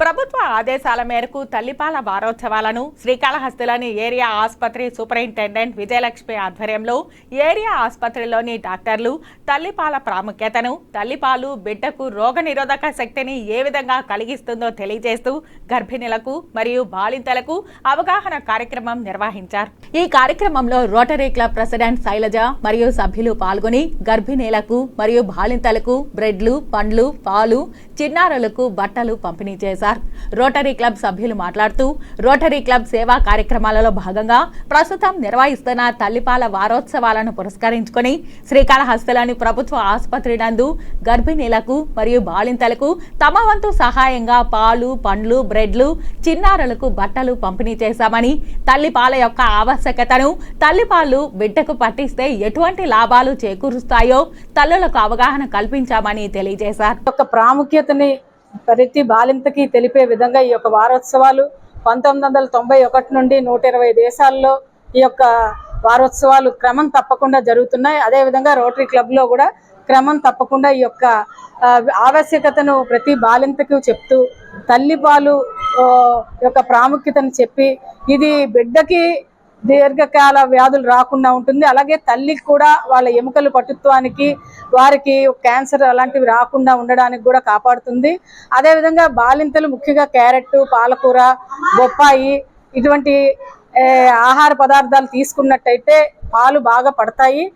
ప్రభుత్వ ఆదేశాల మేరకు తల్లిపాల వారోత్సవాలను శ్రీకాళహస్తిలోని ఏరియా ఆసుపత్రి సూపరింటెండెంట్ విజయలక్ష్మి ఆధ్వర్యంలో ఏరియా ఆసుపత్రిలోని డాక్టర్లు తల్లిపాల ప్రాముఖ్యతను తల్లిపాలు బిడ్డకు రోగనిరోధక శక్తిని ఏ విధంగా కలిగిస్తుందో తెలియజేస్తూ గర్భిణులకు మరియు బాలింతలకు అవగాహన కార్యక్రమం నిర్వహించారు. ఈ కార్యక్రమంలో రోటరీ క్లబ్ ప్రెసిడెంట్ శైలజ మరియు సభ్యులు పాల్గొని గర్భిణీలకు మరియు బాలింతలకు బ్రెడ్లు పండ్లు పాలు చిన్నారులకు బట్టలు పంపిణీ చేశారు. రోటరీ క్లబ్ సభ్యులు మాట్లాడుతూ రోటరీ క్లబ్ సేవా కార్యక్రమాలలో భాగంగా ప్రస్తుతం నిర్వహిస్తున్న తల్లిపాల వారోత్సవాలను పురస్కరించుకొని శ్రీకాళహస్తిలోని ప్రభుత్వ ఆసుపత్రి నందు గర్భిణీలకు మరియు బాలింతలకు తమ వంతు సహాయంగా పాలు పండ్లు బ్రెడ్లు చిన్నారులకు బట్టలు పంపిణీ చేశామని తల్లిపాల యొక్క ఆవశ్యకతను తల్లిపాలు బిడ్డకు పట్టిస్తే ఎటువంటి లాభాలు చేకూరుస్తాయో తల్లులకు అవగాహన కల్పించామని తెలియజేశారు. ఒక ప్రాముఖ్యతని ప్రతి బాలింతకి తెలిపే విధంగా ఈ యొక్క వారోత్సవాలు పంతొమ్మిది వందల తొంభై ఒకటి నుండి నూట ఇరవై దేశాల్లో ఈ యొక్క వారోత్సవాలు క్రమం తప్పకుండా జరుగుతున్నాయి. అదేవిధంగా రోటరీ క్లబ్లో కూడా క్రమం తప్పకుండా ఈ యొక్క ఆవశ్యకతను ప్రతి బాలింతకు చెప్తూ తల్లిపాలు పాలు యొక్క ప్రాముఖ్యతను చెప్పి ఇది బిడ్డకి దీర్ఘకాల వ్యాధులు రాకుండా ఉంటుంది. అలాగే తల్లికి కూడా వాళ్ళ ఎముకలు పటుత్వానికి వారికి క్యాన్సర్ అలాంటివి రాకుండా ఉండడానికి కూడా కాపాడుతుంది. అదేవిధంగా బాలింతలు ముఖ్యంగా క్యారెట్ పాలకూర బొప్పాయి ఇటువంటి ఆహార పదార్థాలు తీసుకున్నట్టయితే పాలు బాగా పడతాయి.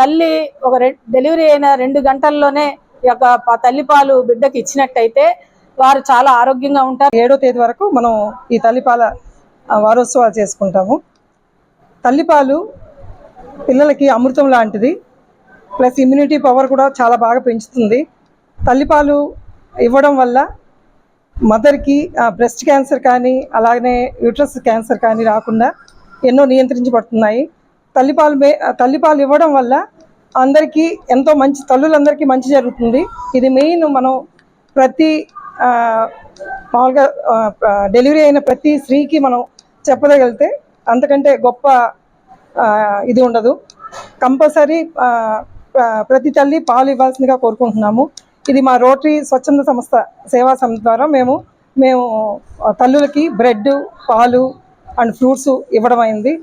తల్లి ఒక రె- డెలివరీ అయిన రెండు గంటల్లోనే ఒక యొక్క తల్లిపాలు బిడ్డకి ఇచ్చినట్టయితే వారు చాలా ఆరోగ్యంగా ఉంటారు. ఏడో తేదీ వరకు మనం ఈ తల్లిపాల వారోత్సవాలు చేసుకుంటాము. తల్లిపాలు పిల్లలకి అమృతం లాంటిది ప్లస్ ఇమ్యూనిటీ పవర్ కూడా చాలా బాగా పెంచుతుంది. తల్లిపాలు ఇవ్వడం వల్ల మదర్కి బ్రెస్ట్ క్యాన్సర్ కానీ అలాగనే యూట్రస్ క్యాన్సర్ కానీ రాకుండా ఎన్నో నియంత్రించబడుతున్నాయి. తల్లిపాలు మే తల్లిపాలు ఇవ్వడం వల్ల అందరికీ ఎంతో మంచి తల్లులందరికీ మంచి జరుగుతుంది. ఇది మెయిన్ మనం ప్రతి మామూలుగా డెలివరీ అయిన ప్రతి స్త్రీకి మనం చెప్పదగలితే అంతకంటే గొప్ప ఆ, ఇది ఉండదు. కంపల్సరీ ప్రతి తల్లి పాలు ఇవ్వాల్సిందిగా కోరుకుంటున్నాము. ఇది మా రోటరీ స్వచ్ఛంద సంస్థ సేవా సంస్థ ద్వారా మేము మేము తల్లులకి బ్రెడ్ పాలు అండ్ ఫ్రూట్స్ ఇవ్వడం అయింది.